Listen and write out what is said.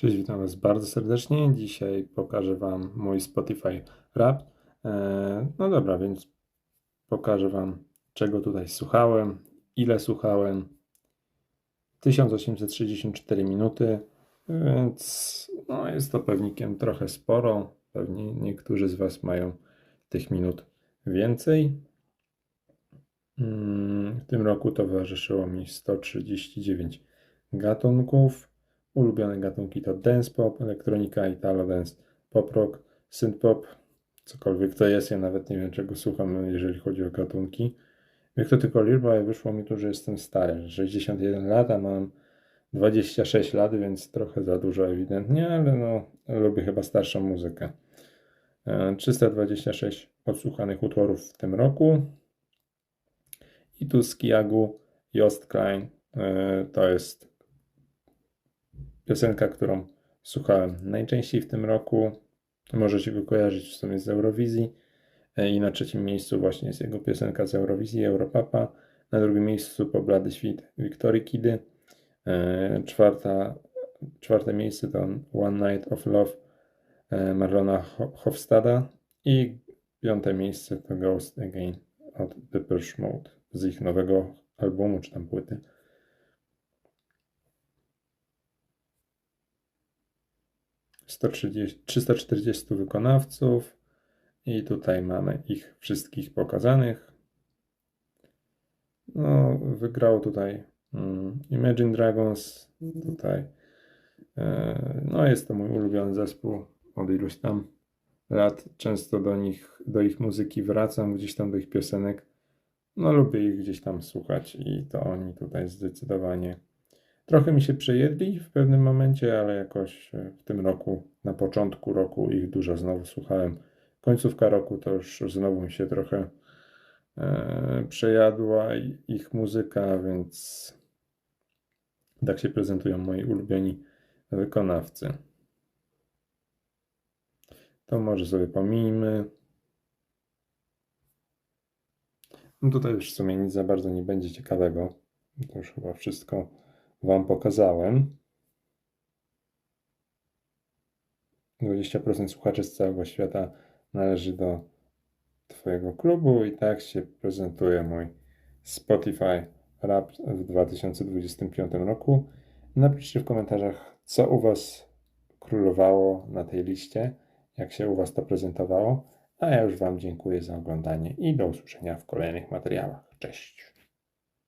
Cześć, witam Was bardzo serdecznie. Dzisiaj pokażę Wam mój Spotify Rap. E, No dobra, więc pokażę Wam, czego tutaj słuchałem, ile słuchałem. 1864 minuty, więc no jest to pewnikiem trochę sporo. Pewnie niektórzy z Was mają tych minut więcej. Mm, W tym roku towarzyszyło mi 139 gatunków. Ulubione gatunki to dance pop, elektronika, italo dance, pop rock, synth pop, cokolwiek to jest. Ja nawet nie wiem czego słucham, jeżeli chodzi o gatunki. Jak to tylko liczba, ale wyszło mi tu, że jestem stary, że 61 lat, a mam 26 lat, więc trochę za dużo ewidentnie, ale no lubię chyba starszą muzykę. E, 326 odsłuchanych utworów w tym roku. I tu z Kiagu Jost Klein e, to jest piosenka, którą słuchałem najczęściej w tym roku. Możecie go kojarzyć w sumie z Eurowizji. E, I na trzecim miejscu właśnie jest jego piosenka z Eurowizji, Europapa. Na drugim miejscu Po Blady Świt Wiktorii Kidy. E, Czwarta, czwarte miejsce to One Night of Love e, Marlona Ho- Hofstada. I piąte miejsce to Ghost Again od Depeche Mode z ich nowego albumu czy tam płyty. 130, 340 wykonawców i tutaj mamy ich wszystkich pokazanych. No, wygrał tutaj mm, Imagine Dragons. Tutaj e, no jest to mój ulubiony zespół od iluś tam lat. Często do nich, do ich muzyki wracam, gdzieś tam do ich piosenek. No lubię ich gdzieś tam słuchać i to oni tutaj zdecydowanie Trochę mi się przejedli w pewnym momencie, ale jakoś e, w tym roku, na początku roku ich dużo znowu słuchałem. Końcówka roku to już znowu mi się trochę e, przejadła ich muzyka, więc tak się prezentują moi ulubieni wykonawcy. To może sobie pomijmy. No tutaj już w sumie nic za bardzo nie będzie ciekawego. To już chyba wszystko Wam pokazałem. 20% słuchaczy z całego świata należy do Twojego klubu i tak się prezentuje mój Spotify Rap w 2025 roku. Napiszcie w komentarzach, co u Was królowało na tej liście, jak się u Was to prezentowało. A ja już Wam dziękuję za oglądanie i do usłyszenia w kolejnych materiałach. Cześć!